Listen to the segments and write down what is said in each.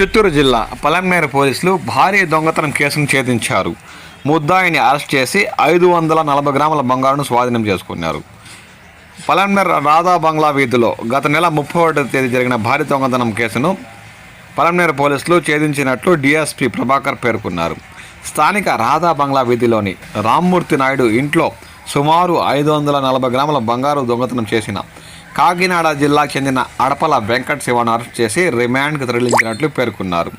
చిత్తూరు జిల్లా పలంనేరు పోలీసులు భారీ దొంగతనం కేసును ఛేదించారు. ముద్దాయిని అరెస్ట్ చేసి ఐదు వందల నలభై గ్రాముల బంగారును స్వాధీనం చేసుకున్నారు. పలంనేర్ రాధా బంగ్లా వీధిలో గత నెల ముప్పై ఒకటో తేదీ జరిగిన భారీ దొంగతనం కేసును పలంనేరు పోలీసులు ఛేదించినట్లు డీఎస్పీ ప్రభాకర్ పేర్కొన్నారు. స్థానిక రాధా బంగ్లా వీధిలోని రామ్మూర్తి నాయుడు ఇంట్లో సుమారు ఐదు వందల నలభై గ్రాముల బంగారు దొంగతనం చేసిన కాకినాడ జిల్లాకు చెందిన అడపల వెంకట్ శివను అరెస్ట్ చేసి రిమాండ్కు తరలించినట్లు పేర్కొన్నారు.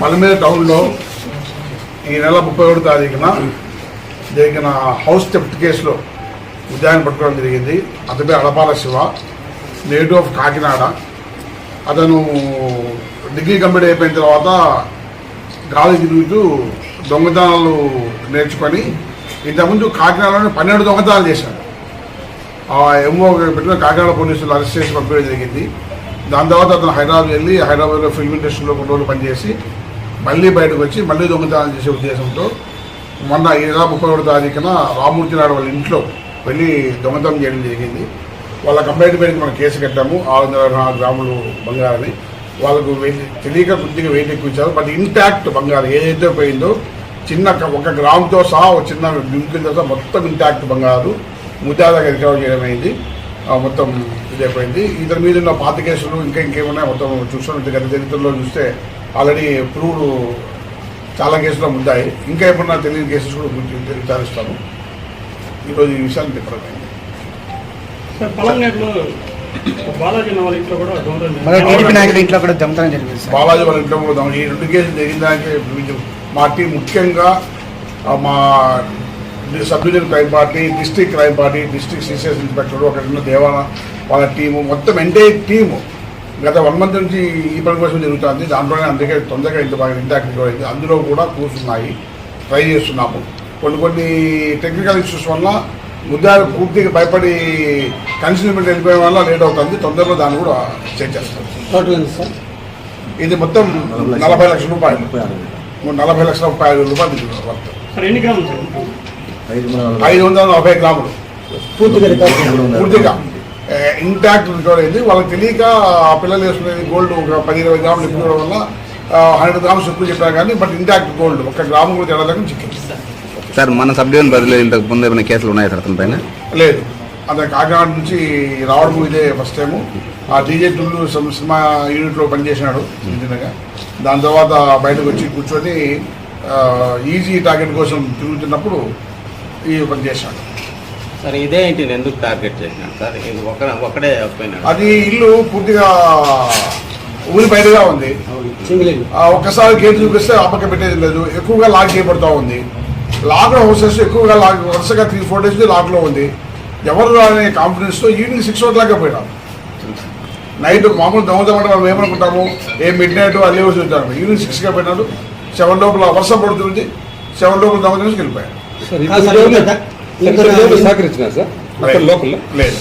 మలమీద టౌన్లో ఈ నెల ముప్పై ఒకటి తారీఖున జరిగిన హౌస్ థెఫ్ట్ కేసులో ఉద్యానం పట్టుకోవడం జరిగింది. అతని అడపాల శివ నేటివ్ ఆఫ్ కాకినాడ. అతను డిగ్రీ కంప్లీట్ అయిపోయిన తర్వాత గాలి తిరుగుతూ దొంగతనాలు నేర్చుకొని ఇంతకుముందు కాకినాడలోనే పన్నెండు దొంగతనాలు చేశాడు. ఆ ఎంఓ పెట్టిన కాకినాడ పోలీసులు అరెస్ట్ చేసి పంపించడం జరిగింది. దాని తర్వాత అతను హైదరాబాద్ వెళ్ళి హైదరాబాద్లో ఫిల్మ్ ఇండస్ట్రీలో కొన్ని రోజులు పనిచేసి మళ్ళీ బయటకు వచ్చి మళ్ళీ దొంగతనాలు చేసే ఉద్దేశంతో మొన్న ఈ నెల ముప్పై ఒకటి తారీఖున రామూర్తి నాయుడు వాళ్ళ ఇంట్లో వెళ్ళి దొంగతనం చేయడం జరిగింది. వాళ్ళ కంప్లైంట్ మీద మనం కేసు కట్టాము. ఆరు వందల నాలుగు గ్రాములు బంగారని వాళ్ళకు వెయిట్ తెలియక కొద్దిగా వెయిట్ ఎక్కువ ఇచ్చారు. బట్ ఇంటాక్ట్ బంగారం ఏదైతే పోయిందో చిన్న ఒక గ్రాముతో సహా ఒక చిన్న బింకులతో సహా మొత్తం ఇంటాక్ట్ బంగారు. ముద్దాదాగా రికవర్ చేయడం అయింది మొత్తం ఇదైపోయింది. ఇతని మీద ఉన్న పాత కేసులు ఇంకా ఇంకేమున్నాయి మొత్తం చూస్తున్నట్టు గత చరిత్రలో చూస్తే ఆల్రెడీ ప్రూవ్డ్ చాలా కేసులు ముద్దాయి ఇంకా ఏమన్నా తెలియని కేసెస్ కూడా గురించి విచారిస్తాము ఈరోజు ఈ విషయాన్ని పలంనేరులో బాలాజీ నవల ఇంట్లో కూడా దొంగతనం మరో టీడీపీ నాయకుడి ఇంట్లో కూడా దొంగతనం జరిగింది సార్. బాలాజీ వాళ్ళ ఇంట్లో కూడా ఈ రెండు కేసులు జరిగిన దానికి వీళ్ళు- మా టీం ముఖ్యంగా ఆ, మా sub division crime party district crime party district CCS inspector అక్కడ ఉన్న దేవాల వాళ్ళ టీము మొత్తం ఎంటైర్ టీము. గత వన్ మంత్ నుంచి ఈ పని కోసం జరుగుతుంది. దాంట్లోనే అందుకే తొందరగా ఇంత బాగా ఇంటాక్ట్ అయింది. అందులో కూడా కూర్చున్నాయి. ట్రై చేస్తున్నాము. కొన్ని కొన్ని టెక్నికల్ ఇష్యూస్ వల్ల ముద్దాలు పూర్తిగా భయపడి కన్స్యూమెంట్ వెళ్ళిపోయడం వల్ల లేట్ అవుతుంది. తొందరలో దాన్ని కూడా చెక్ చేస్తాం. టోటల్ ఎంత సార్? ఇది మొత్తం నలభై లక్షల. రూపాయలు. నలభై లక్షల ముప్పై ఐదు రూపాయలు వర్త్ ఐదు వందల నలభై గ్రాములు. పూర్తిగా ఇంటాక్ట్ రికవర్ అయింది వాళ్ళకి తెలియక ఆ పిల్లలు వేసుకునేది గోల్డ్ ఒక పది ఇరవై గ్రాములు ఎక్కువ వల్ల హండ్రెడ్ గ్రామ్స్ ఎక్కువ చెప్పారు కానీ బట్ ఇంటాక్ట్ గోల్డ్ ఒక గ్రాము కూడా తేడా లేకుండా చిక్కింది. సార్ మన సబ్ డివిజన్ బదిలీ ఇంతకు ముందు ఏమైనా కేసులు ఉన్నాయా సార్ అతని పైన? లేదు. అతను కాకినాడ నుంచి రావడం ఇదే ఫస్ట్ టైము ఆ డీజే టుల్లు సినిమా యూనిట్లో పనిచేసినాడు ఇంజనీర్గా దాని తర్వాత బయటకు వచ్చి కూర్చొని ఈజీ టార్గెట్ కోసం తిరుగుతున్నప్పుడు ఈ చేశాడు సార్ ఇదే ఇంటిని ఎందుకు టార్గెట్ చేసినాడు సార్ ఇది ఒక ఒకడే పోయినాడు. అది ఇల్లు పూర్తిగా ఊరి బయటగా ఉంది. ఒక్కసారి గేట్ చూపిస్తే ఆ పక్క పెట్టేది లేదు. ఎక్కువగా లాక్ చేయబడుతూ ఉంది. లాక్ హౌసెస్ ఎక్కువగా లాక్ వరుసగా త్రీ ఫోర్ డేస్ లాక్లో ఉంది. ఎవరు అనే కాన్ఫిడెన్స్తో ఈవినింగ్ సిక్స్ ఓ క్లాక్ పోయినాం. నైట్ మామూలు దొంగతమంటే మనం ఏమనుకుంటాము? ఏ మిడ్ నైట్ అల్లే వచ్చి వచ్చాము ఈవినింగ్ సిక్స్గా పోయినాడు సెవెన్ లోపల వర్షం పడుతుంది. సెవెన్ లోపల దొంగతనం వెళ్ళిపోయాడు. సహకరించిన సార్? లేదు. లోకల్ లేదు.